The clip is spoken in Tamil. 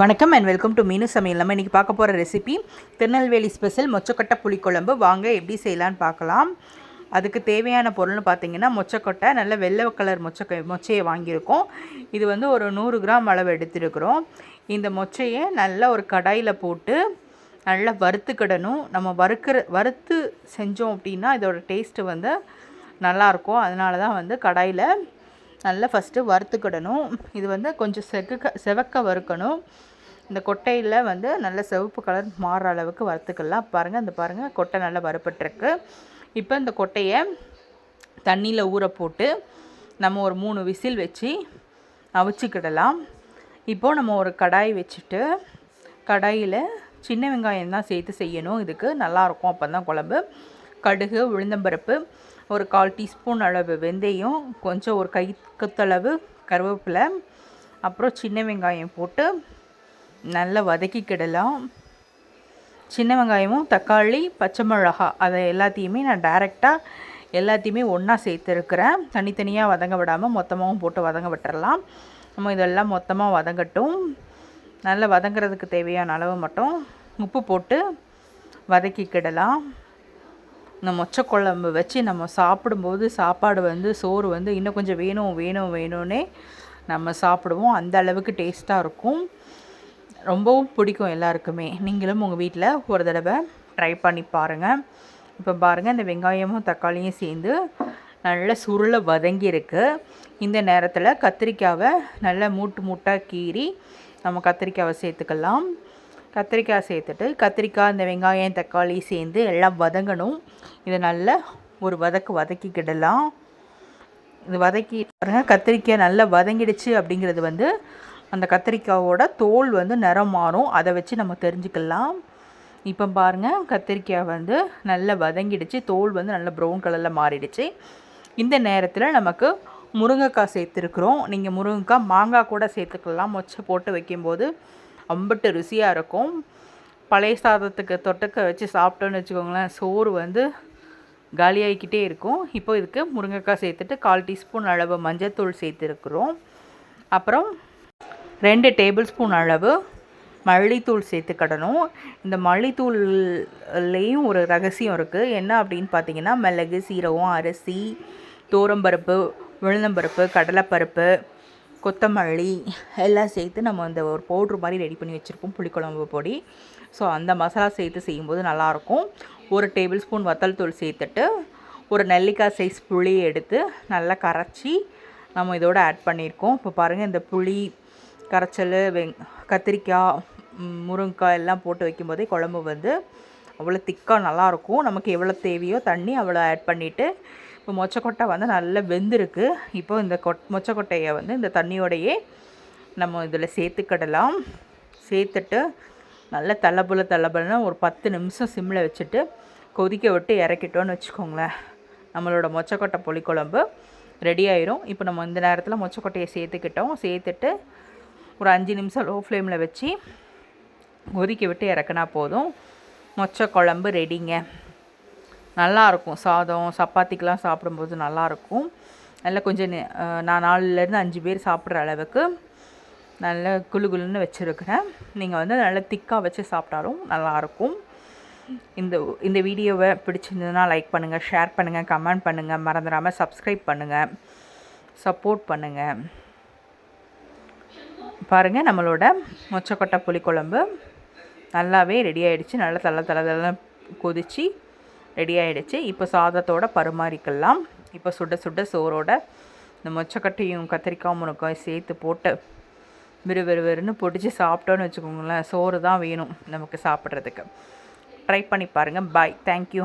வணக்கம் அண்ட் வெல்கம் டு மீனு சமையல். நம்ம இன்றைக்கி பார்க்க போகிற ரெசிபி திருநெல்வேலி ஸ்பெஷல் மொச்சக்கொட்டை புளிக்குழம்பு. வாங்க எப்படி செய்யலான்னு பார்க்கலாம். அதுக்கு தேவையான பொருள்னு பார்த்தீங்கன்னா மொச்சக்கொட்டை நல்ல வெள்ளை கலர் மொச்சக்கொ மொச்சையை வாங்கியிருக்கோம். இது வந்து ஒரு நூறு கிராம் அளவு எடுத்துருக்குறோம். இந்த மொச்சையை நல்லா ஒரு கடாயில் போட்டு நல்லா வறுத்துக்கிடணும். நம்ம வறுக்கிற வறுத்து செஞ்சோம் அப்படின்னா இதோட டேஸ்ட்டு வந்து நல்லாயிருக்கும் அதனால தான் வந்து கடாயில் நல்லா ஃபஸ்ட்டு வறுத்துக்கிடணும். இது வந்து கொஞ்சம் செகுக்க செவக்க வறுக்கணும். இந்த கொட்டையில் வந்து நல்ல சிவப்பு கலர் மாறுற அளவுக்கு வறுத்துக்கலாம். பாருங்கள் இந்த பாருங்கள் கொட்டை நல்லா வறுப்பட்டுருக்கு இப்போ இந்த கொட்டையை தண்ணியில் ஊற போட்டு நம்ம ஒரு மூணு விசில் வச்சு அவிச்சிக்கிடலாம். இப்போது நம்ம ஒரு கடாய் வச்சுட்டு கடாயில் சின்ன வெங்காயம் தான் சேர்த்து செய்யணும். இதுக்கு நல்லாயிருக்கும் அப்போ தான் குழம்பு. கடுகு உளுந்தம்பருப்பு ஒரு கால் டீஸ்பூன் அளவு வெந்தயம் கொஞ்சம் ஒரு கை குத்தளவு கருவேப்பிலை அப்புறம் சின்ன வெங்காயம் போட்டு நல்லா வதக்கிக்கிடலாம் சின்ன வெங்காயமும் தக்காளி பச்சை மிளகா அதை எல்லாத்தையுமே நான் டைரெக்டாக எல்லாத்தையுமே ஒன்றா சேர்த்துருக்குறேன். தனித்தனியாக வதங்க விடாமல் மொத்தமாகவும் போட்டு வதங்க விட்டுறலாம். நம்ம இதெல்லாம் மொத்தமாக வதங்கட்டும். நல்லா வதங்குறதுக்கு தேவையான அளவு மட்டும் உப்பு போட்டு வதக்கிக்கிடலாம் இந்த மொச்சை குழம்பு வச்சு நம்ம சாப்பிடும்போது சாப்பாடு வந்து சோறு வந்து இன்னும் கொஞ்சம் வேணும் வேணும் வேணும்னே நம்ம சாப்பிடுவோம். அந்த அளவுக்கு டேஸ்ட்டாக இருக்கும். ரொம்பவும் பிடிக்கும் எல்லாருக்குமே. நீங்களும் உங்கள் வீட்டில் ஒரு தடவை ட்ரை பண்ணி பாருங்கள் இப்போ பாருங்கள் இந்த வெங்காயமும் தக்காளியும் சேர்ந்து நல்ல சுருளை வதங்கியிருக்கு. இந்த நேரத்தில் கத்திரிக்காவை நல்லா மூட்டு மூட்டாக கீறி நம்ம கத்திரிக்காவை சேர்த்துக்கலாம். கத்திரிக்காய் சேர்த்துட்டு கத்திரிக்காய் இந்த வெங்காயம் தக்காளி சேர்ந்து எல்லாம் வதங்கணும். இதை நல்லா ஒரு வதக்கு வதக்கிக்கிடலாம். இது வதக்கி பாருங்கள் கத்திரிக்காய் நல்லா வதங்கிடுச்சு அப்படிங்கிறது வந்து அந்த கத்திரிக்காயோட தோல் வந்து நிறம் மாறும். அதை வச்சு நம்ம தெரிஞ்சுக்கலாம். இப்போ பாருங்கள் கத்திரிக்காய் வந்து நல்லா வதங்கிடுச்சு. தோல் வந்து நல்லா ப்ரௌன் கலரில் மாறிடுச்சு. இந்த நேரத்தில் நமக்கு முருங்கைக்காய் சேர்த்துருக்குறோம். நீங்கள் முருங்கைக்காய் மாங்காய் கூட சேர்த்துக்கலாம். மொச்சை போட்டு வைக்கும்போது அம்பட்டு ருசியாக இருக்கும். பழைய சாதத்துக்கு தொட்டுக்க வச்சு சாப்பிட்டோன்னு வச்சுக்கோங்களேன் சோறு வந்து காலியாகிக்கிட்டே இருக்கும். இப்போ இதுக்கு முருங்கைக்காய் சேர்த்துட்டு கால் டீஸ்பூன் அளவு மஞ்சத்தூள் சேர்த்துருக்குறோம். அப்புறம் ரெண்டு டேபிள் ஸ்பூன் அளவு மல்லித்தூள் சேர்த்துக்கிடணும் இந்த மல்லித்தூள்லேயும் ஒரு ரகசியம் இருக்குது என்ன அப்படின்னு பார்த்தீங்கன்னா மிளகு சீரகம் அரிசி தோரம்பருப்பு உளுந்தம்பருப்பு கடலைப்பருப்பு கொத்தமல்லி எல்லாம் சேர்த்து நம்ம அந்த ஒரு பவுட்ரு மாதிரி ரெடி பண்ணி வச்சுருப்போம் புளிக்குழம்பு பொடி. ஸோ அந்த மசாலா சேர்த்து செய்யும்போது நல்லாயிருக்கும். ஒரு டேபிள் ஸ்பூன் வத்தல் தூள் சேர்த்துட்டு ஒரு நெல்லிக்காய் சைஸ் புளி எடுத்து நல்லா கரைச்சி நம்ம இதோடு ஆட் பண்ணியிருக்கோம். இப்போ பாருங்கள் இந்த புளி கரைச்சல் வெங் கத்திரிக்காய் முருங்கைக்காய் எல்லாம் போட்டு வைக்கும்போதே குழம்பு வந்து அவ்வளோ திக்காக நல்லாயிருக்கும். நமக்கு எவ்வளோ தேவையோ தண்ணி அவ்வளோ ஆட் பண்ணிவிட்டு இப்போ மொச்சக்கொட்டை வந்து நல்லா வெந்திருக்கு. இப்போ இந்த கொட் மொச்சக்கொட்டையை வந்து இந்த தண்ணியோடையே நம்ம இதில் சேர்த்துக்கிடலாம். சேர்த்துட்டு நல்லா தள்ளபுல தள்ளபுலன்னு ஒரு பத்து நிமிஷம் சிம்மில் வச்சுட்டு கொதிக்க விட்டு இறக்கிட்டோன்னு வச்சுக்கோங்களேன். நம்மளோட மொச்சக்கொட்டை புளிக்குழம்பு ரெடி ஆயிரும். இப்போ நம்ம இந்த நேரத்தில் மொச்சக்கொட்டையை சேர்த்துக்கிட்டோம். சேர்த்துட்டு ஒரு அஞ்சு நிமிஷம் லோ ஃப்ளேமில் வச்சு கொதிக்க விட்டு இறக்குனா போதும். மொச்சை குழம்பு ரெடிங்க. நல்லாயிருக்கும். சாதம் சப்பாத்திக்கெலாம் சாப்பிடும்போது நல்லாயிருக்கும். நல்லா கொஞ்சம் நான் நாலுலேருந்து அஞ்சு பேர் சாப்பிட்ற அளவுக்கு நல்ல குழு குழுன்னு வச்சுருக்கிறேன். நீங்கள் வந்து நல்லா திக்காக வச்சு சாப்பிட்டாலும் நல்லாயிருக்கும். இந்த இந்த வீடியோவை பிடிச்சிருந்ததுன்னா லைக் பண்ணுங்கள் ஷேர் பண்ணுங்கள் கமெண்ட் பண்ணுங்கள் மறந்துடாமல் சப்ஸ்கிரைப் பண்ணுங்கள் சப்போர்ட் பண்ணுங்கள் பாருங்கள் நம்மளோட மொச்சக்கொட்டை புளிக்குழம்பு நல்லாவே ரெடி ஆகிடுச்சு நல்லா தலை தலை தலை கொதித்து ரெடி ஆகிடுச்சு இப்போ சாதத்தோட பரிமாறிக்கலாம். இப்போ சுட சுட சோறோட இந்த மொச்சக்கட்டையும் கத்திரிக்காய் முருங்காய் சேர்த்து போட்டு விறு வெறுன்னு பிடிச்சி சாப்பிட்டோன்னு வச்சுக்கோங்களேன் சோறு தான் வேணும் நமக்கு சாப்பிட்றதுக்கு. ட்ரை பண்ணி பாருங்கள் பாய் தேங்க்யூ